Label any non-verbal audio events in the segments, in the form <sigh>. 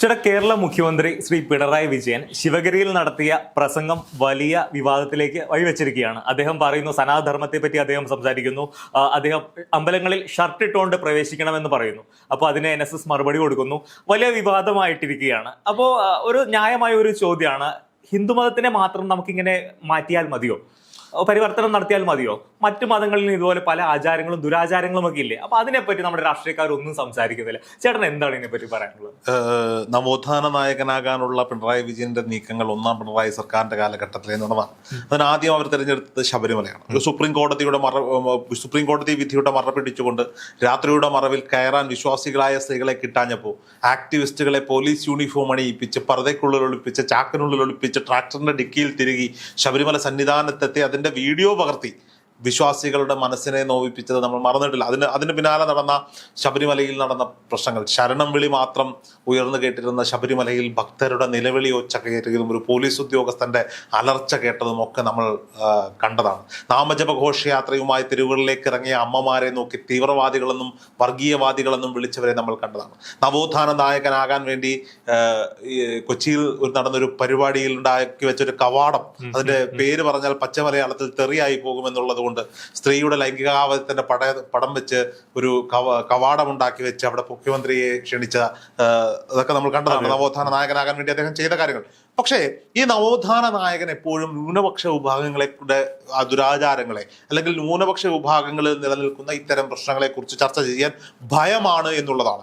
ചേട്ടാ കേരള മുഖ്യമന്ത്രി ശ്രീ പിണറായി വിജയൻ ശിവഗിരിയിൽ നടത്തിയ പ്രസംഗം വലിയ വിവാദത്തിലേക്ക് വഴിവെച്ചിരിക്കുകയാണ്. അദ്ദേഹം പറയുന്നു സനാധർമ്മത്തെ പറ്റി അദ്ദേഹം സംസാരിക്കുന്നു. അദ്ദേഹം അമ്പലങ്ങളിൽ ഷർട്ട് ഇട്ടുകൊണ്ട് പ്രവേശിക്കണമെന്ന് പറയുന്നു. അപ്പോൾ അതിനെ എൻ എസ് എസ് മറുപടി കൊടുക്കുന്നു. വലിയ വിവാദമായിട്ടിരിക്കുകയാണ്. അപ്പോൾ ഒരു ന്യായമായ ഒരു ചോദ്യമാണ്. ഹിന്ദുമതത്തിനെ മാത്രം നമുക്കിങ്ങനെ മാറ്റിയാൽ മതിയോ? പരിവർത്തനം നടത്തിയാൽ മതിയോ? മറ്റു മതങ്ങളിൽ ഇതുപോലെ പല ആചാരങ്ങളും ദുരാചാരങ്ങളും ഒക്കെ ഇല്ലേ? അപ്പൊ അതിനെപ്പറ്റി നമ്മുടെ രാഷ്ട്രീയക്കാർ ഒന്നും സംസാരിക്കുന്നില്ല ചേട്ടൻ എന്താണ് ഇതിനെപ്പറ്റി പറയാനുള്ളത്? നവോത്ഥാന നായകനാകാനുള്ള പിണറായി വിജയന്റെ നീക്കങ്ങൾ ഒന്നാം പിണറായി സർക്കാരിന്റെ കാലഘട്ടത്തിലെ അതിന് ആദ്യം അവർ തിരഞ്ഞെടുത്തത് ശബരിമലയാണ്. സുപ്രീം കോടതിയുടെ മറ സുപ്രീം കോടതി വിധിയുടെ മറ പിടിച്ചുകൊണ്ട് രാത്രിയുടെ മറവിൽ കയറാൻ വിശ്വാസികളായ സ്ത്രീകളെ കിട്ടാഞ്ഞപ്പോൾ ആക്ടിവിസ്റ്റുകളെ പോലീസ് യൂണിഫോം അണിയിപ്പിച്ച് പർദ്ദയ്ക്കുള്ളിൽ ഒളിപ്പിച്ച് ചാക്കിനുള്ളിൽ ഒളിപ്പിച്ച് ട്രാക്ടറിന്റെ ഡിക്കിയിൽ തിരുകി ശബരിമല സന്നിധാനത്തെത്തി അതിന്റെ വീഡിയോ പകർത്തി. വിശ്വാസികളുടെ മനസ്സിനെ നോവിപ്പിച്ചത് നമ്മൾ മറന്നിട്ടില്ല. അതിന് അതിന് പിന്നാലെ നടന്ന ശബരിമലയിൽ നടന്ന പ്രശ്നങ്ങൾ. ശരണം വിളി മാത്രം ഉയർന്നു കേട്ടിരുന്ന ശബരിമലയിൽ ഭക്തരുടെ നിലവിളി ഒച്ച കയറ്റിയതും ഒരു പോലീസ് ഉദ്യോഗസ്ഥന്റെ അലർച്ച കേട്ടതും ഒക്കെ നമ്മൾ കണ്ടതാണ്. നാമജപ ഘോഷയാത്രയുമായി തെരുവുകളിലേക്ക് ഇറങ്ങിയ അമ്മമാരെ നോക്കി തീവ്രവാദികളെന്നും വർഗീയവാദികളെന്നും വിളിച്ചവരെ നമ്മൾ കണ്ടതാണ്. നവോത്ഥാന നായകനാകാൻ വേണ്ടി കൊച്ചിയിൽ ഒരു നടന്നൊരു പരിപാടിയിൽ ഉണ്ടാക്കി വെച്ചൊരു കവാടം. അതിന്റെ പേര് പറഞ്ഞാൽ പച്ചമലയാളത്തിൽ തെറിയായി പോകുമെന്നുള്ളത് കൊണ്ട് സ്ത്രീയുടെ ലൈംഗികാവധത്തിന്റെ പട പടം വെച്ച് ഒരു കവ കവാടം ഉണ്ടാക്കി വെച്ച് അവിടെ മുഖ്യമന്ത്രിയെ ക്ഷണിച്ച അതൊക്കെ നമ്മൾ കണ്ടതാണ്. നവോത്ഥാന നായകനാകാൻ വേണ്ടി അദ്ദേഹം ചെയ്ത കാര്യങ്ങൾ. പക്ഷേ ഈ നവോത്ഥാന നായകൻ എപ്പോഴും ന്യൂനപക്ഷ വിഭാഗങ്ങളെ ദുരാചാരങ്ങളെ അല്ലെങ്കിൽ ന്യൂനപക്ഷ വിഭാഗങ്ങളിൽ നിലനിൽക്കുന്ന ഇത്തരം പ്രശ്നങ്ങളെ കുറിച്ച് ചർച്ച ചെയ്യാൻ ഭയമാണ് എന്നുള്ളതാണ്.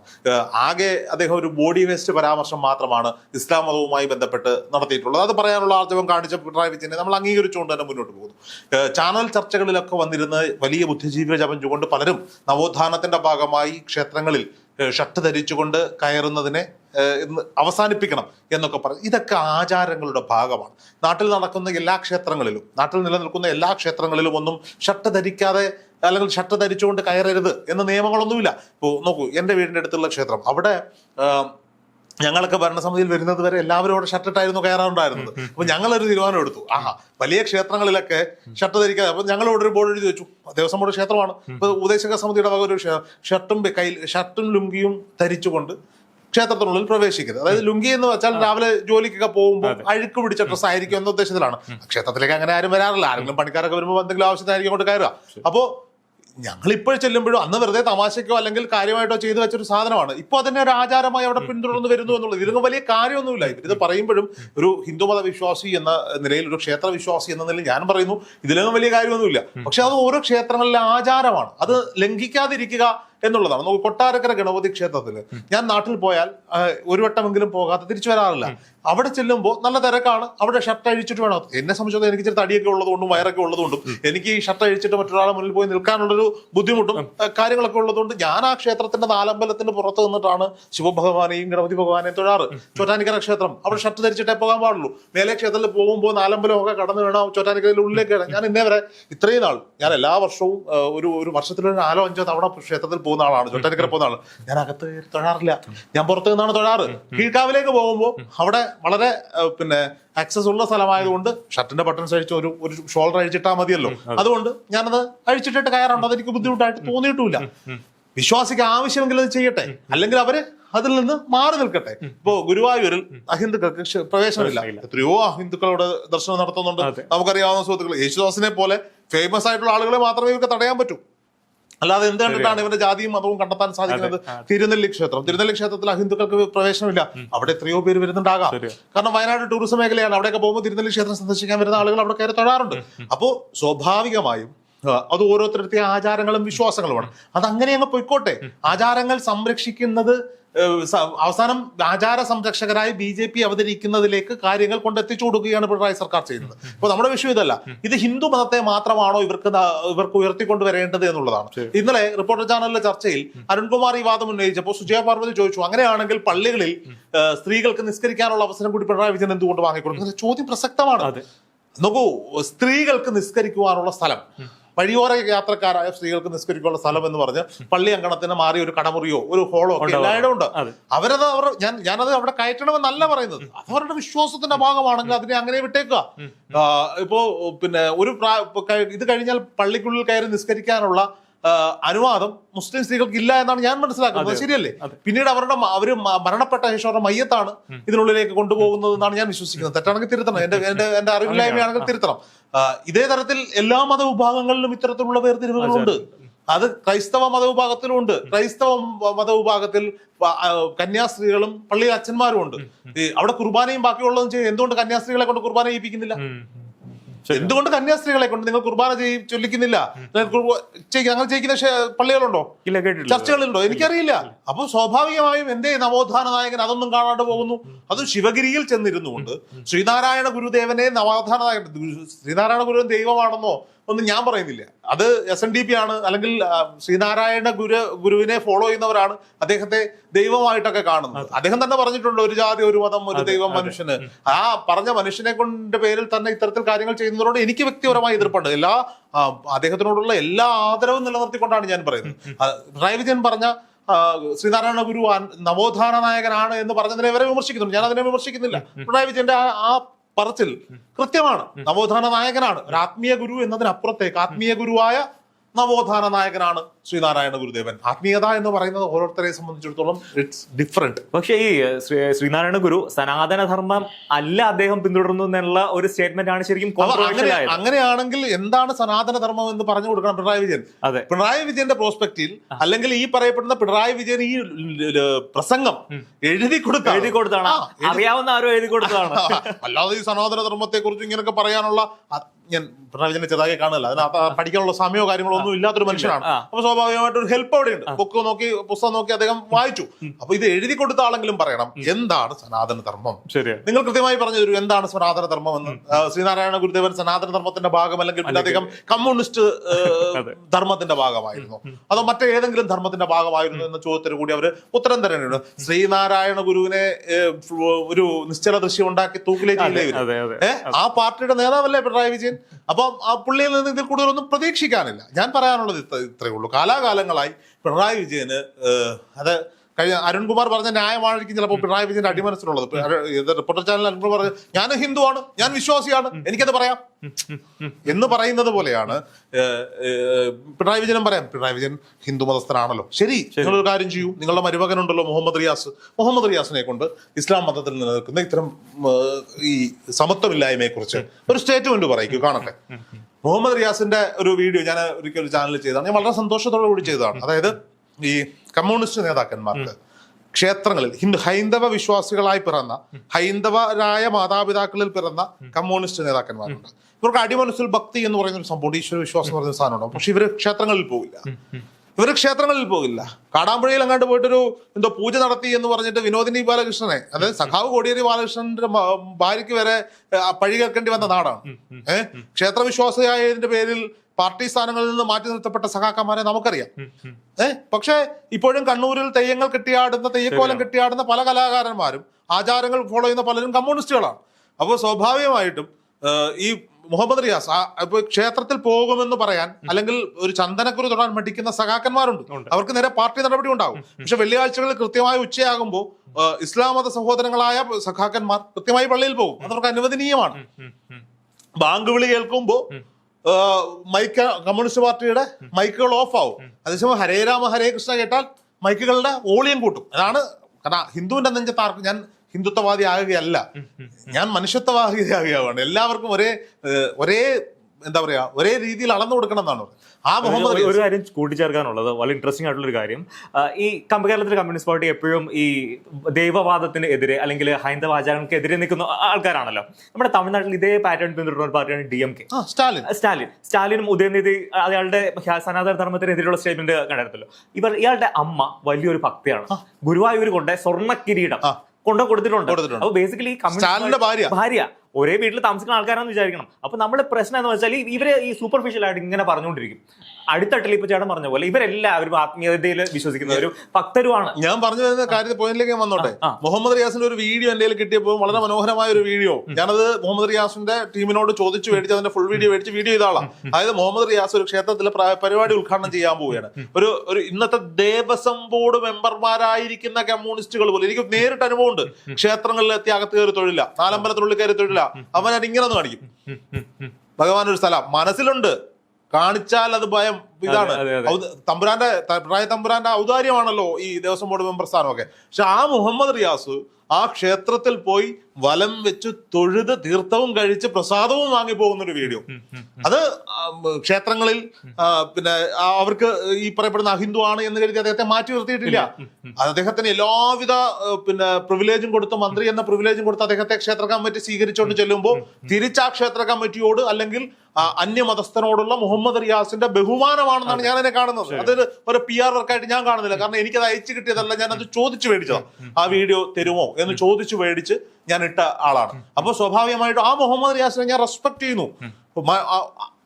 ആകെ അദ്ദേഹം ഒരു ബോഡി വേസ്റ്റ് പരാമർശം മാത്രമാണ് ഇസ്ലാം മതവുമായി ബന്ധപ്പെട്ട് നടത്തിയിട്ടുള്ളത്. അത് പറയാനുള്ള ആർജവം കാണിച്ച പിണറായി വിജയനെ നമ്മൾ അംഗീകരിച്ചുകൊണ്ട് തന്നെ മുന്നോട്ട് പോകുന്നു. ചാനൽ ചർച്ചകളിലൊക്കെ വന്നിരുന്ന് വലിയ ബുദ്ധിജീവി ജപം പലരും നവോത്ഥാനത്തിന്റെ ഭാഗമായി ക്ഷേത്രങ്ങളിൽ ഷർട്ട് ധരിച്ചുകൊണ്ട് കയറുന്നതിനെ അവസാനിപ്പിക്കണം എന്നൊക്കെ പറഞ്ഞു ഇതൊക്കെ ആചാരങ്ങളുടെ ഭാഗമാണ്. നാട്ടിൽ നടക്കുന്ന എല്ലാ ക്ഷേത്രങ്ങളിലും നാട്ടിൽ നിലനിൽക്കുന്ന എല്ലാ ക്ഷേത്രങ്ങളിലും ഒന്നും ഷർട്ട് ധരിക്കാതെ അല്ലെങ്കിൽ ഷർട്ട് ധരിച്ചുകൊണ്ട് കയറരുത് എന്ന നിയമങ്ങളൊന്നുമില്ല. ഇപ്പോൾ നോക്കൂ എന്റെ വീടിന്റെ അടുത്തുള്ള ക്ഷേത്രം അവിടെ ഞങ്ങളൊക്കെ ഭരണസമിതിയിൽ വരുന്നത് വരെ എല്ലാവരും അവിടെ ഷർട്ടിട്ടായിരുന്നു കയറാറുണ്ടായിരുന്നത്. അപ്പൊ ഞങ്ങളൊരു തീരുമാനം എടുത്തു ആ വലിയ ക്ഷേത്രങ്ങളിലൊക്കെ ഷർട്ട് ധരിക്കാതെ. അപ്പൊ ഞങ്ങൾ ഇവിടെ ഒരു ബോർഡ് എഴുതി വെച്ചു. ദേവസ്വം ബോർഡ് ക്ഷേത്രമാണ്. ഇപ്പൊ ഉപദേശക സമിതിയുടെ വക ഒരു ഷർട്ടും കയ്യിൽ ഷർട്ടും ലുങ്കിയും ധരിച്ചുകൊണ്ട് ക്ഷേത്രത്തിനുള്ളിൽ പ്രവേശിക്കുന്നത്. അതായത് ലുങ്കി എന്ന് വെച്ചാൽ രാവിലെ ജോലിക്കൊക്കെ പോകുമ്പോൾ അഴുക്ക് പിടിച്ച ഡ്രസ് ആയിരിക്കും എന്ന ഉദ്ദേശത്തിലാണ്. ക്ഷേത്രത്തിലേക്ക് അങ്ങനെ ആരും വരാറില്ല. ആരെങ്കിലും പണിക്കാരൊക്കെ വരുമ്പോൾ എന്തെങ്കിലും ആവശ്യത്തിനായിരിക്കും കൊണ്ട് കയറുക. അപ്പോ ഞങ്ങൾ ഇപ്പോൾ ചെല്ലുമ്പോഴും അന്ന് വെറുതെ തമാശയ്ക്കോ അല്ലെങ്കിൽ കാര്യമായിട്ടോ ചെയ്തു വെച്ചൊരു സാധനമാണ്. ഇപ്പോൾ അതിനെ ഒരു ആചാരമായി അവിടെ പിന്തുടർന്ന് വരുന്നു എന്നുള്ളത്. ഇതിന് വലിയ കാര്യമൊന്നുമില്ല. ഇത് പറയുമ്പോഴും ഒരു ഹിന്ദുമത വിശ്വാസി എന്ന നിലയിൽ ഒരു ക്ഷേത്ര വിശ്വാസി എന്ന നിലയിൽ ഞാൻ പറയുന്നു ഇതിലൊന്നും വലിയ കാര്യമൊന്നുമില്ല. പക്ഷെ അത് ഓരോ ക്ഷേത്രങ്ങളിലെ ആചാരമാണ്. അത് ലംഘിക്കാതിരിക്കുക എന്നുള്ളതാണ്. നമുക്ക് കൊട്ടാരക്കര ഗണപതി ക്ഷേത്രത്തിൽ ഞാൻ നാട്ടിൽ പോയാൽ ഒരു വട്ടമെങ്കിലും പോകാതെ തിരിച്ചു വരാറില്ല. അവിടെ ചെല്ലുമ്പോൾ നല്ല തിരക്കാണ്. അവിടെ ഷർട്ട് അഴിച്ചിട്ട് വേണം. എന്നെ സംബന്ധിച്ചത് എനിക്ക് ഇച്ചിരി തടിയൊക്കെ ഉള്ളതുകൊണ്ടും വയറൊക്കെ ഉള്ളതുകൊണ്ടും എനിക്ക് ഈ ഷർട്ട് അഴിച്ചിട്ട് മറ്റൊരാളെ മുന്നിൽ പോയി നിൽക്കാനുള്ളൊരു ബുദ്ധിമുട്ടും കാര്യങ്ങളൊക്കെ ഉള്ളതുകൊണ്ട് ഞാൻ ആ ക്ഷേത്രത്തിന്റെ നാലമ്പലത്തിന്റെ പുറത്ത് നിന്നിട്ടാണ് ശിവഭഗവാനെയും ഗണപതി ഭഗവാനെയും തൊഴാറ്. ചോറ്റാനിക്കര ക്ഷേത്രം. അവിടെ ഷർട്ട് ധരിച്ചിട്ടേ പോകാൻ പാടുള്ളൂ. മേലെ ക്ഷേത്രത്തിൽ പോകുമ്പോൾ നാലമ്പലം ഒക്കെ കടന്നു വേണം ചോറ്റാനിക്കരയിൽ ഉള്ളിലേക്ക് ഞാൻ ഇന്നേ വരെ ഇത്രയും നാൾ ഞാൻ എല്ലാ വർഷവും ഒരു ഒരു വർഷത്തിലൊരു നാലോ അഞ്ചോ തവണ ക്ഷേത്രത്തിൽ പോകുന്ന ആളാണ് ചോറ്റാനിക്കര പോകുന്ന ആളാണ് ഞാൻ അകത്ത് തൊഴാറില്ല. ഞാൻ പുറത്ത് നിന്നാണ് തൊഴാറ്. കീഴ്ക്കാവിലേക്ക് പോകുമ്പോൾ അവിടെ വളരെ പിന്നെ ആക്സസ് ഉള്ള സ്ഥലമായതുകൊണ്ട് ഷർട്ടിന്റെ ബട്ടൺസ് അഴിച്ച് ഒരു ഒരു ഷോൾഡർ അഴിച്ചിട്ടാൽ മതിയല്ലോ. അതുകൊണ്ട് ഞാനത് അഴിച്ചിട്ടിട്ട് കയറാണ്ട് അതെനിക്ക് ബുദ്ധിമുട്ടായിട്ട് തോന്നിയിട്ടുമില്ല വിശ്വാസിക്ക് ആവശ്യമെങ്കിൽ അത് ചെയ്യട്ടെ അല്ലെങ്കിൽ അവർ അതിൽ നിന്ന് മാറി നിൽക്കട്ടെ. ഇപ്പോ ഗുരുവായൂരിൽ അഹിന്ദുക്കൾക്ക് പ്രവേശനമില്ല. എത്രയോ അഹിന്ദുക്കളോട് ദർശനം നടത്തുന്നുണ്ട്. നമുക്കറിയാവുന്ന സുഹൃത്തുക്കൾ യേശുദാസിനെ പോലെ ഫേമസ് ആയിട്ടുള്ള ആളുകളെ മാത്രമേ ഇവർക്ക് തടയാൻ പറ്റൂ. അല്ലാതെ എന്ത് കണ്ടിട്ടാണ് ഇവരുടെ ജാതിയും മതവും കണ്ടെത്താൻ സാധിക്കുന്നത്? തിരുനെല്ലി ക്ഷേത്രം. തിരുനെല്ലി ക്ഷേത്രത്തിൽ അഹിന്ദുക്കൾക്ക് പ്രവേശനമില്ല. അവിടെ എത്രയോ പേര് വരുന്നുണ്ടാകാം. കാരണം വയനാട് ടൂറിസം മേഖലയാണ്. അവിടെയൊക്കെ പോകുമ്പോൾ തിരുനെല്ലി ക്ഷേത്രം സന്ദർശിക്കാൻ വരുന്ന ആളുകൾ അവിടെ കയറി തൊഴാറുണ്ട്. അപ്പോൾ സ്വാഭാവികമായും അത് ഓരോരുത്തരുടെ ആചാരങ്ങളും വിശ്വാസങ്ങളുമാണ് അത് അങ്ങനെ അങ്ങ് പൊയ്ക്കോട്ടെ. ആചാരങ്ങൾ സംരക്ഷിക്കുന്നത് അവസാനം ആചാര സംരക്ഷകരായി ബി ജെ പി അവതരിക്കുന്നതിലേക്ക് കാര്യങ്ങൾ കൊണ്ടെത്തിച്ചു കൊടുക്കുകയാണ് പിണറായി സർക്കാർ ചെയ്യുന്നത്. ഇപ്പൊ നമ്മുടെ വിഷയം ഇതല്ല. ഇത് ഹിന്ദു മതത്തെ മാത്രമാണോ ഇവർക്ക് ഇവർക്ക് ഉയർത്തിക്കൊണ്ട് വരേണ്ടത് എന്നുള്ളതാണ്. ഇന്നലെ റിപ്പോർട്ടർ ചാനലിലെ ചർച്ചയിൽ അരുൺകുമാർ ഈ വാദം ഉന്നയിച്ചപ്പോൾ സുജയ പാർവതി ചോദിച്ചു അങ്ങനെയാണെങ്കിൽ പള്ളികളിൽ സ്ത്രീകൾക്ക് നിസ്കരിക്കാനുള്ള അവസരം കൂടി പിണറായി വിജയൻ എന്തുകൊണ്ട് വാങ്ങിക്കൊടുക്കുന്നത് ചോദ്യം പ്രസക്തമാണ്. നോക്കൂ സ്ത്രീകൾക്ക് നിസ്കരിക്കുവാനുള്ള സ്ഥലം. വഴിയോര യാത്രക്കാരായ സ്ത്രീകൾക്ക് നിസ്കരിക്കാനുള്ള സ്ഥലം എന്ന് പറഞ്ഞ് പള്ളി അങ്കണത്തിന് മാറി ഒരു കടമുറിയോ ഒരു ഹോളോ ഒക്കെ എല്ലായിടവും ഉണ്ട്. അവരത് അവർ ഞാൻ ഞാനത് അവിടെ കയറ്റണമെന്നല്ല പറയുന്നത്. അവരുടെ വിശ്വാസത്തിന്റെ ഭാഗമാണെങ്കിൽ അതിനെ അങ്ങനെ വിട്ടേക്കുക. ഇപ്പോ പിന്നെ ഒരു ഇത് കഴിഞ്ഞാൽ പള്ളിക്കുള്ളിൽ കയറി നിസ്കരിക്കാനുള്ള അനുവാദം മുസ്ലിം സ്ത്രീകൾക്ക് ഇല്ല എന്നാണ് ഞാൻ മനസ്സിലാക്കുന്നത്. ശരിയല്ലേ? പിന്നീട് അവരുടെ അവർ അവർ മരണപ്പെട്ട ശേഷം അവരുടെ മയ്യത്താണ് ഇതിനുള്ളിലേക്ക് കൊണ്ടുപോകുന്നത് എന്നാണ് ഞാൻ വിശ്വസിക്കുന്നത്. തെറ്റാണെങ്കിൽ തിരുത്തണം. എന്റെ എന്റെ എന്റെ അറിവില്ലായ്മയാണെങ്കിൽ തിരുത്തണം. ഇതേ തരത്തിൽ എല്ലാ മതവിഭാഗങ്ങളിലും ഇത്തരത്തിലുള്ള വേർതിരിവുകളുണ്ട്. അത് ക്രൈസ്തവ മതവിഭാഗത്തിലും ഉണ്ട് ക്രൈസ്തവ മതവിഭാഗത്തിൽ കന്യാസ്ത്രീകളും പള്ളി അച്ഛന്മാരും ഉണ്ട് അവിടെ കുർബാനയും ബാക്കിയുള്ളതും ചെയ്യും. എന്തുകൊണ്ട് കന്യാസ്ത്രീകളെ കൊണ്ട് കുർബാന ചെയ്യിപ്പിക്കുന്നില്ല എന്തുകൊണ്ട് കന്യാസ്ത്രീകളെ കൊണ്ട് നിങ്ങൾ കുർബാന ചെയ്യും ചൊല്ലിക്കുന്നില്ല? ഞങ്ങൾ അങ്ങനെ ചെയ്യിക്കുന്ന പള്ളികളുണ്ടോ? ചർച്ചകളുണ്ടോ? എനിക്കറിയില്ല. അപ്പൊ സ്വാഭാവികമായും എന്തേ നവോത്ഥാന നായകൻ അതൊന്നും കാണാണ്ട് പോകുന്നു. അതും ശിവഗിരിയിൽ ചെന്നിരുന്നുകൊണ്ട് ശ്രീനാരായണ ഗുരുദേവനെ നവോത്ഥാന നായകൻ ശ്രീനാരായണ ഗുരുവൻ ദൈവമാണെന്നോ ഒന്നും ഞാൻ പറയുന്നില്ല. അത് എസ് എൻ ഡി പി ആണ്. അല്ലെങ്കിൽ ശ്രീനാരായണ ഗുരു ഗുരുവിനെ ഫോളോ ചെയ്യുന്നവരാണ് അദ്ദേഹത്തെ ദൈവമായിട്ടൊക്കെ കാണുന്നത്. അദ്ദേഹം തന്നെ പറഞ്ഞിട്ടുണ്ട് ഒരു ജാതി ഒരു മതം ഒരു ദൈവം മനുഷ്യന്. ആ പറഞ്ഞ മനുഷ്യനെ കൊണ്ട് പേരിൽ തന്നെ ഇത്തരത്തിൽ കാര്യങ്ങൾ ചെയ്യുന്നതിനോട് എനിക്ക് വ്യക്തിപരമായി എതിർപ്പുണ്ട്. എല്ലാ അദ്ദേഹത്തിനോടുള്ള എല്ലാ ആദരവും നിലനിർത്തിക്കൊണ്ടാണ് ഞാൻ പറയുന്നത്. പിണറായി വിജയൻ പറഞ്ഞ ശ്രീനാരായണ ഗുരു നവോത്ഥാന നായകനാണ് എന്ന് പറഞ്ഞതിനെ വരെ വിമർശിക്കുന്നുണ്ട്. ഞാൻ അതിനെ വിമർശിക്കുന്നില്ല. പിണറായി വിജയന്റെ ആ പറച്ചിൽ. കൃത്യമാണ്. നവോത്ഥാന നായകനാണ്. ഒരു ആത്മീയ ഗുരു എന്നതിനപ്പുറത്തേക്ക് ആത്മീയ ഗുരുവായ നവോത്ഥാന നായകനാണ് ശ്രീനാരായണ ഗുരുദേവൻ. ആത്മീയത എന്ന് പറയുന്നത് ഓരോരുത്തരെ സംബന്ധിച്ചിടത്തോളം ഇറ്റ്സ് ഡിഫറെന്റ് പക്ഷേ ഈ ശ്രീ ശ്രീനാരായണ ഗുരു സനാതന ധർമ്മം അല്ല അദ്ദേഹം പിന്തുടരുന്നു എന്നുള്ള ഒരു സ്റ്റേറ്റ്മെന്റ് ആണ് ശരിക്കും അങ്ങനെയാണെങ്കിൽ എന്താണ് സനാതനധർമ്മം എന്ന് പറഞ്ഞു കൊടുക്കണം പിണറായി വിജയൻ? അതെ. പിണറായി വിജയന്റെ പ്രോസ്പെക്റ്റിൽ അല്ലെങ്കിൽ ഈ പറയപ്പെടുന്ന പിണറായി വിജയൻ ഈ പ്രസംഗം എഴുതി കൊടുക്കാം എഴുതി കൊടുത്താണ്. അറിയാവുന്ന ആരും എഴുതി കൊടുത്തതാണ്. <laughs> അല്ലാതെ ഈ സനാതന ധർമ്മത്തെ കുറിച്ച് ഇങ്ങനെയൊക്കെ പറയാനുള്ള ഞാൻ പിണറായി വിജയനെ ചെറുതായി കാണുന്നില്ല അതിനകത്ത് പഠിക്കാനുള്ള സമയമോ കാര്യങ്ങളോ ഒന്നും ഇല്ലാത്തൊരു മനുഷ്യനാണ്. അപ്പൊ സ്വാഭാവികമായിട്ട് ഒരു ഹെൽപ്പ് അവിടെ ഉണ്ട് ബുക്ക് നോക്കി പുസ്തകം നോക്കി അദ്ദേഹം വായിച്ചു. അപ്പൊ ഇത് എഴുതി കൊടുത്ത ആളെങ്കിലും പറയണം എന്താണ് സനാതന ധർമ്മം നിങ്ങൾ കൃത്യമായി പറഞ്ഞു തരൂ എന്താണ് സനാതന ധർമ്മം എന്ന് ശ്രീനാരായണ ഗുരുദേവൻ സനാതന ധർമ്മത്തിന്റെ ഭാഗം അല്ലെങ്കിൽ പിന്നെ അദ്ദേഹം കമ്മ്യൂണിസ്റ്റ് ധർമ്മത്തിന്റെ ഭാഗമായിരുന്നു. അതോ മറ്റേതെങ്കിലും ധർമ്മത്തിന്റെ ഭാഗമായിരുന്നു എന്ന ചോദ്യത്തിന് കൂടി അവർ ഉത്തരം തരാനുണ്ട് ശ്രീനാരായണ ഗുരുവിനെ ഒരു നിശ്ചല ദൃശ്യം ഉണ്ടാക്കി ഏ ആ പാർട്ടിയുടെ നേതാവല്ലേ പിണറായി വിജയൻ? അപ്പം ആ പുള്ളിയിൽ നിന്ന് ഇതിൽ കൂടുതലൊന്നും പ്രതീക്ഷിക്കാനില്ല. ഞാൻ പറയാനുള്ളത് ഇത്ര ഇത്രയേ ഉള്ളൂ. കാലാകാലങ്ങളായി പിണറായി വിജയന് അത് കഴിഞ്ഞ അരുൺകുമാർ പറഞ്ഞ ന്യായമായിരിക്കും ചിലപ്പോൾ പിണറായി വിജയന്റെ അടിമനസ്സിലുള്ളത്. റിപ്പോർട്ടർ ചാനൽ അരുൺകുമാർ പറഞ്ഞു ഞാൻ ഹിന്ദുവാണ് ഞാൻ വിശ്വാസിയാണ് എനിക്കത് പറയാം. എന്ന് പറയുന്നത് പോലെയാണ് പിണറായി വിജയനും പറയാം പിണറായി വിജയൻ ഹിന്ദു മതസ്ഥനാണല്ലോ. ശരി നിങ്ങളൊരു കാര്യം ചെയ്യൂ. നിങ്ങളുടെ മരുമകനുണ്ടല്ലോ മുഹമ്മദ് റിയാസ്. മുഹമ്മദ് റിയാസിനെ കൊണ്ട് ഇസ്ലാം മതത്തിൽ നിലനിൽക്കുന്ന ഇത്തരം ഈ സമത്വമില്ലായ്മയെ കുറിച്ച് ഒരു സ്റ്റേറ്റ്മെന്റ് പറയിക്കൂ കാണട്ടെ. മുഹമ്മദ് റിയാസിന്റെ ഒരു വീഡിയോ ഞാൻ ഒരിക്കൽ ഒരു ചാനലിൽ ചെയ്തതാണ്. ഞാൻ വളരെ സന്തോഷത്തോടു കൂടി ചെയ്തതാണ് അതായത് ഈ കമ്മ്യൂണിസ്റ്റ് നേതാക്കന്മാർക്ക് ക്ഷേത്രങ്ങളിൽ ഹിന്ദു ഹൈന്ദവ വിശ്വാസികളായി പിറന്ന ഹൈന്ദവരായ മാതാപിതാക്കളിൽ പിറന്ന കമ്മ്യൂണിസ്റ്റ് നേതാക്കന്മാരുണ്ട്. ഇവർക്ക് അടിമനസ്സിൽ ഭക്തി എന്ന് പറയുന്ന ഒരു സംഭവം ഈശ്വര വിശ്വാസം എന്ന് പറയുന്ന സാധനമുണ്ട്. പക്ഷെ ഇവർ ക്ഷേത്രങ്ങളിൽ പോകില്ല ഇവർ ക്ഷേത്രങ്ങളിൽ പോകില്ല കാടാമ്പുഴയിൽ അങ്ങാണ്ട് പോയിട്ടൊരു എന്തോ പൂജ നടത്തി എന്ന് പറഞ്ഞിട്ട് വിനോദിനി ബാലകൃഷ്ണനെ അതായത് സഖാവ് കോടിയേരി ബാലകൃഷ്ണന്റെ ഭാര്യയ്ക്ക് വരെ പഴി കേൾക്കേണ്ടി വന്ന നാടാണ്. ഏഹ് ക്ഷേത്രവിശ്വാസിയായതിന്റെ പേരിൽ പാർട്ടി സ്ഥാനങ്ങളിൽ നിന്ന് മാറ്റി നിർത്തപ്പെട്ട സഖാക്കന്മാരെ നമുക്കറിയാം. ഏഹ് പക്ഷേ ഇപ്പോഴും കണ്ണൂരിൽ തെയ്യങ്ങൾ കെട്ടിയാടുന്ന തെയ്യക്കോലം കെട്ടിയാടുന്ന പല കലാകാരന്മാരും ആചാരങ്ങൾ ഫോളോ ചെയ്യുന്ന പലരും കമ്മ്യൂണിസ്റ്റുകളാണ്. അപ്പോൾ സ്വാഭാവികമായിട്ടും ഈ മുഹമ്മദ് റിയാസ് ഇപ്പൊ ക്ഷേത്രത്തിൽ പോകുമെന്ന് പറയാൻ അല്ലെങ്കിൽ ഒരു ചന്ദനക്കുറി തൊടാൻ മടിക്കുന്ന സഖാക്കന്മാരുണ്ട്. അവർക്ക് നേരെ പാർട്ടി നടപടി ഉണ്ടാകും പക്ഷെ വെള്ളിയാഴ്ചകളിൽ കൃത്യമായ ഉച്ചയാകുമ്പോൾ ഇസ്ലാം മത സഹോദരങ്ങളായ സഖാക്കന്മാർ കൃത്യമായി പള്ളിയിൽ പോകും. അതവർക്ക് അനുവദനീയമാണ്. ബാങ്ക് വിളി കേൾക്കുമ്പോ ആ, മൈക്ക് കമ്മ്യൂണിസ്റ്റ് പാർട്ടിയുടെ മൈക്കുകൾ ഓഫ് ആവും. അതേസമയം ഹരേ രാമ ഹരേ കൃഷ്ണ കേട്ടാൽ മൈക്കുകളുടെ വോളിയം കൂട്ടും. അതാണ് കാരണം ഹിന്ദുവിന്റെ നെഞ്ചത്ത് ആർക്കും ഞാൻ ഹിന്ദുത്വവാദി ആകുകയല്ല ഞാൻ മനുഷ്യത്വവാദി മനുഷ്യത്വവാദിയാകുകയാണ്. എല്ലാവർക്കും ഒരേ ഒരേ എന്താ പറയാ ഒരേ രീതിയിൽ അളന്നു കൊടുക്കണം എന്നാണ് ആ മുഹമ്മദ് ഒരു- കാര്യം കൂട്ടിച്ചേർക്കാനുള്ളത് വളരെ ഇൻട്രസ്റ്റിംഗ് ആയിട്ടുള്ള ഒരു കാര്യം ഈ കമ്പ കേരളത്തിലെ കമ്മ്യൂണിസ്റ്റ് പാർട്ടി എപ്പോഴും ഈ ദൈവവാദത്തിന് എതിരെ അല്ലെങ്കിൽ ഹൈന്ദവ ആചാരങ്ങൾക്ക് എതിരെ നിൽക്കുന്ന ആൾക്കാരാണല്ലോ. നമ്മുടെ തമിഴ്നാട്ടിൽ ഇതേ പാറ്റേൺ പിന്തുടരുന്ന ഒരു പാർട്ടിയാണ് D M K Stalin. Stalin. സ്റ്റാലിനും Udhayanidhi അയാളുടെ സനാതന ധർമ്മത്തിനെതിരെയുള്ള സ്റ്റേറ്റ്മെന്റ് കണ്ടായിരുന്നല്ലോ ഇവർ ഇയാളുടെ അമ്മ വലിയൊരു ഭക്തിയാണ്. ഗുരുവായൂർ കൊണ്ട് സ്വർണ കിരീടം കൊണ്ടു കൊടുത്തിട്ടുണ്ട്. അപ്പൊ ബേസിക്കലി ഭാര്യ. ഒരേ വീട്ടിൽ താമസിക്കുന്ന ആൾക്കാരാണെന്ന് വിചാരിക്കണം. അപ്പൊ നമ്മുടെ പ്രശ്നം എന്ന് വെച്ചാൽ ഇവർ ഈ സൂപ്പർഫിഷ്യൽ ആയിട്ട് ഇങ്ങനെ പറഞ്ഞുകൊണ്ടിരിക്കും. അടുത്തട്ടിൽ ഇപ്പൊ ചേട്ടൻ പറഞ്ഞ പോലെ ഇവരെല്ലാവരും ആത്മീയതയിൽ വിശ്വസിക്കുന്ന ഒരു ഭക്തരുമാണ്. ഞാൻ പറഞ്ഞു വരുന്ന കാര്യത്തിൽ പോയിന്റിലേക്ക് ഞാൻ വന്നോട്ടെ. മുഹമ്മദ് റിയാസിന്റെ ഒരു വീഡിയോ എന്റെ കിട്ടിയപ്പോൾ വളരെ മനോഹരമായ ഒരു വീഡിയോ. ഞാനത് മുഹമ്മദ് റിയാസിന്റെ ടീമിനോട് ചോദിച്ചു മേടിച്ച് അതിന്റെ ഫുൾ വീഡിയോ മേടിച്ച് വീഡിയോ ചെയ്താളാം. അതായത് മുഹമ്മദ് റിയാസ് ഒരു ക്ഷേത്രത്തിലെ പരിപാടി ഉദ്ഘാടനം ചെയ്യാൻ പോവുകയാണ്. ഒരു ഒരു ഇന്നത്തെ ദേവസ്വം ബോർഡ് മെമ്പർമാരായിരിക്കുന്ന കമ്മ്യൂണിസ്റ്റുകൾ പോലും. എനിക്ക് നേരിട്ട് അനുഭവമുണ്ട്. ക്ഷേത്രങ്ങളിൽ എത്തി അകത്ത് കയറി തൊഴില്ല നാലമ്പലത്തിനുള്ളിൽ കയറി തൊഴില്ല അവൻ അതിങ്ങനെ ഇങ്ങനെ ഒന്ന് കാണിക്കും. ഭഗവാൻ ഒരു സ്ഥലം. മനസ്സിലുണ്ട്. കാണിച്ചാൽ അത് ഭയം. ഇതാണ്. തമ്പുരാന്റെ പിണറായി തമ്പുരാന്റെ ഔദാര്യമാണല്ലോ ഈ ദേവസ്വം ബോർഡ് മെമ്പർ സ്ഥാനമൊക്കെ. പക്ഷെ ആ മുഹമ്മദ് റിയാസ് ആ ക്ഷേത്രത്തിൽ പോയി വലം വെച്ച് തൊഴുത് തീർത്ഥവും കഴിച്ച് പ്രസാദവും വാങ്ങി പോകുന്ന ഒരു വീഡിയോ അത് ക്ഷേത്രങ്ങളിൽ പിന്നെ അവർക്ക് ഈ പറയപ്പെടുന്ന അഹിന്ദു ആണ് എന്ന് കരുതി അദ്ദേഹത്തെ മാറ്റി നിർത്തിയിട്ടില്ല. അദ്ദേഹത്തിന് എല്ലാവിധ പിന്നെ പ്രിവിലേജും കൊടുത്ത് മന്ത്രി എന്ന പ്രിവിലേജും കൊടുത്ത് അദ്ദേഹത്തെ ക്ഷേത്ര കമ്മിറ്റി സ്വീകരിച്ചുകൊണ്ട് ചെല്ലുമ്പോൾ തിരിച്ച് ആ ക്ഷേത്ര കമ്മിറ്റിയോട് അല്ലെങ്കിൽ അന്യ അന്യമതസ്ഥനോടുള്ള മുഹമ്മദ് റിയാസിന്റെ ബഹുമാനമാണെന്നാണ് ഞാൻ അതിനെ കാണുന്നത്. അതൊരു ഒരു പി ആർ വർക്കായിട്ട് ഞാൻ കാണുന്നില്ല. കാരണം എനിക്കത് അയച്ചു കിട്ടിയതല്ല ഞാൻ അത് ചോദിച്ചു മേടിച്ചതാണ് ആ വീഡിയോ തരുമോ എന്ന് ചോദിച്ചു മേടിച്ച് ഞാൻ ഇട്ട ആളാണ്. അപ്പൊ സ്വാഭാവികമായിട്ടും ആ മുഹമ്മദ് റിയാസിനെ ഞാൻ റെസ്പെക്ട് ചെയ്യുന്നു.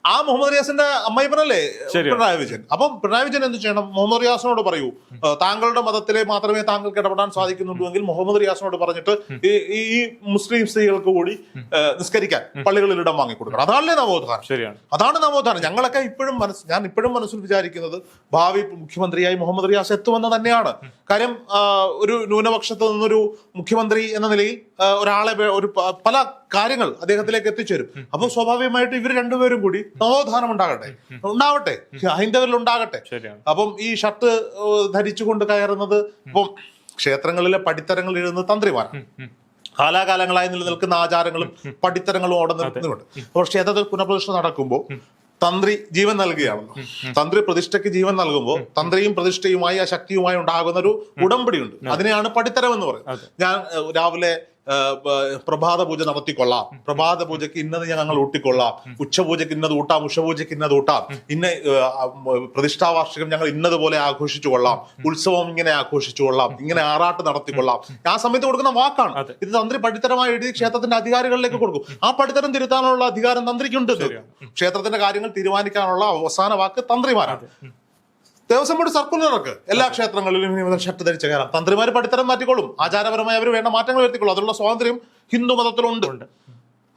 ആ- മുഹമ്മദ് റിയാസിന്റെ അമ്മയപ്പനല്ലേ. പിണറായി വിജയൻ. അപ്പം പിണറായി വിജയൻ എന്ത് ചെയ്യണം? മുഹമ്മദ് റിയാസിനോട് പറയൂ. താങ്കളുടെ മതത്തിലെ മാത്രമേ താങ്കൾക്ക് ഇടപെടാൻ സാധിക്കുന്നുള്ളൂ മുഹമ്മദ് റിയാസിനോട് പറഞ്ഞിട്ട് ഈ ഈ- ഈ മുസ്ലിം സ്ത്രീകൾക്ക് കൂടി നിസ്കരിക്കാൻ പള്ളികളിൽ ഇടം വാങ്ങിക്കൊടുക്കണം അതാണല്ലേ നവോത്ഥാനം. ശരിയാണ്. അതാണ് നവോത്ഥാനം. ഞങ്ങളൊക്കെ ഇപ്പോഴും മനസ്സ് ഞാൻ ഇപ്പോഴും മനസ്സിൽ വിചാരിക്കുന്നത് ഭാവി മുഖ്യമന്ത്രിയായി മുഹമ്മദ് റിയാസ് എത്തുമെന്ന് തന്നെയാണ്. കാര്യം ഒരു ന്യൂനപക്ഷത്ത് നിന്നൊരു മുഖ്യമന്ത്രി എന്ന നിലയിൽ ഒരാളെ ഒരു പല കാര്യങ്ങൾ അദ്ദേഹത്തിലേക്ക് എത്തിച്ചേരും. അപ്പോൾ സ്വാഭാവികമായിട്ട് ഇവർ രണ്ടുപേരും കൂടി നവോത്ഥാനം ഉണ്ടാകട്ടെ? ഉണ്ടാവട്ടെ? ഹൈന്ദവരിൽ ഉണ്ടാകട്ടെ? അപ്പം ഈ ഷർട്ട് ധരിച്ചുകൊണ്ട് കയറുന്നത് ഇപ്പം ക്ഷേത്രങ്ങളിലെ പടിത്തരങ്ങൾ എഴുതുന്ന തന്ത്രിമാരാണ് കാലാകാലങ്ങളായി നിലനിൽക്കുന്ന ആചാരങ്ങളും പടിത്തരങ്ങളും അവിടെ നിൽക്കുന്നുണ്ട് അപ്പോൾ ക്ഷേത്രത്തിൽ പുനഃപ്രതിഷ്ഠ നടക്കുമ്പോൾ തന്ത്രി ജീവൻ നൽകുകയാണല്ലോ. തന്ത്രി പ്രതിഷ്ഠയ്ക്ക് ജീവൻ നൽകുമ്പോൾ തന്ത്രിയും പ്രതിഷ്ഠയുമായി ആ ശക്തിയുമായി ഉണ്ടാകുന്ന ഒരു ഉടമ്പടിയുണ്ട്. അതിനെയാണ് പടിത്തരം എന്ന് പറയുന്നത്. ഞാൻ രാവിലെ പ്രഭാത പൂജ നടത്തിക്കൊള്ളാം. പ്രഭാത പൂജയ്ക്ക് ഇന്നത് ഞങ്ങൾ ഊട്ടിക്കൊള്ളാം. ഉച്ചപൂജയ്ക്ക് ഇന്നത് ഊട്ടാം ഉഷപൂജയ്ക്ക് ഇന്നത് ഊട്ടാം. ഇന്ന പ്രതിഷ്ഠാവാർഷികം ആ, പ്രതിഷ്ഠാ വാർഷികം ഞങ്ങൾ ഇന്നതുപോലെ ആഘോഷിച്ചു കൊള്ളാം ഉത്സവം ഇങ്ങനെ ആഘോഷിച്ചു കൊള്ളാം ഇങ്ങനെ ആറാട്ട് നടത്തിക്കൊള്ളാം. ആ സമയത്ത് കൊടുക്കുന്ന വാക്കാണ്. ഇത് തന്ത്രി പടിത്തരമായി എഴുതി ക്ഷേത്രത്തിന്റെ അധികാരികളിലേക്ക് കൊടുക്കും. ആ പടിത്തരം തിരുത്താനുള്ള അധികാരം തന്ത്രിക്കുണ്ട് ക്ഷേത്രത്തിന്റെ കാര്യങ്ങൾ തീരുമാനിക്കാനുള്ള അവസാന വാക്ക് തന്ത്രിമാരാണ്. ദേവസ്വം ബോർഡ് സർക്കുലർ ഇറക്ക് എല്ലാ ക്ഷേത്രങ്ങളിലും ഇനി ഷർട്ട് ധരിച്ച് കയറാം തന്ത്രിമാർ പടിത്തരം മാറ്റിക്കോളും. ആചാരപരമായി അവർ വേണ്ട മാറ്റങ്ങൾ വരുത്തിക്കൊള്ളും അതിനുള്ള സ്വാതന്ത്ര്യം ഹിന്ദു മതത്തിലുണ്ട്.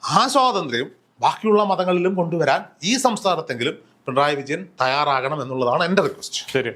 ആ സ്വാതന്ത്ര്യം ബാക്കിയുള്ള മതങ്ങളിലും കൊണ്ടുവരാൻ ഈ സംസ്ഥാനത്തെങ്കിലും പിണറായി വിജയൻ തയ്യാറാകണം എന്നുള്ളതാണ് എന്റെ റിക്വസ്റ്റ് ശരി.